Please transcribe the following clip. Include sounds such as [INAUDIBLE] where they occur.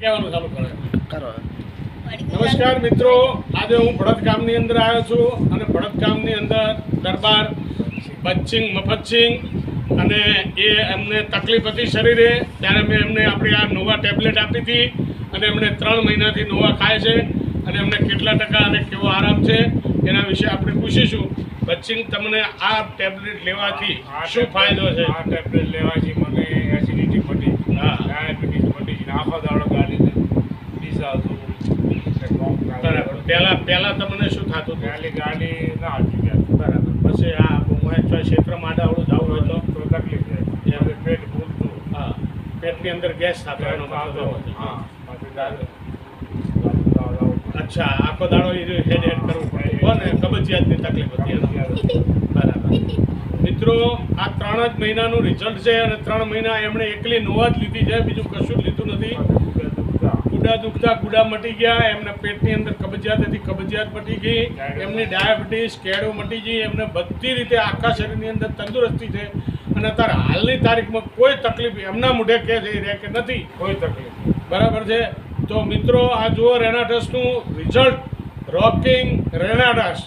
કહેવાનું ચાલુ કરે. કરો. નમસ્કાર મિત્રો. આજે હું ભડત ગામની અંદર આવ્યો છું અને ભડત ગામની અંદર દરબાર બચ્ચિંગ મફતસિંગ અને એ એમને તકલીફ હતી શરીરે ત્યારે મેં એમને આપણી આ નોવા ટેબ્લેટ આપી હતી અને એમણે ત્રણ મહિનાથી નોવા ખાય છે અને એમને કેટલા ટકા અને કેવો આરામ છે એના વિશે આપણે પૂછીશું. બચ્ચિંગ તમને આ ટેબ્લેટ લેવાથી આ શું ફાયદો છે? આ ટેબ્લેટ લેવાથી મને એસિડિટી મટી ડાયાબિટીસ મટી આખો દાડો બરાબર. પહેલા પહેલા તમને શું થતું હતું? પહેલી ગાડી ના હતી. બરાબર. પછી આ મોબાઈલ ક્ષેત્રમાં આડાવડું જવું હોય તો તો તકલીફ છે હવે પેટ ભૂલતું. હા. પેટની અંદર ગેસ થતો એનો છે. હા. અચ્છા આખો દાડો એ હેડ હેડ કરવું પડે. કોને કબજિયાતની તકલીફ હતી. બરાબર. [LAUGHS] મિત્રો આ ત્રણ જ મહિનાનું રિઝલ્ટ છે અને ત્રણ મહિના એમણે એકલી નોવા જ લીધી છે. બીજું કશું જ લીધું નથી. ગુડા દુખતા ગુડા મટી ગયા એમને પેટની અંદર કબજિયાત હતી કબજિયાત મટી ગઈ એમની ડાયાબિટીસ કેળો મટી ગઈ એમને બધી રીતે આખા શરીરની અંદર તંદુરસ્તી છે. અને અત્યારે હાલની તારીખમાં કોઈ તકલીફ એમના મોઢે કે થઈ રહે કે નથી. કોઈ તકલીફ બરાબર છે? તો મિત્રો આ જુઓ રેનાટસનું રિઝલ્ટ. રોકિંગ રેનાટસ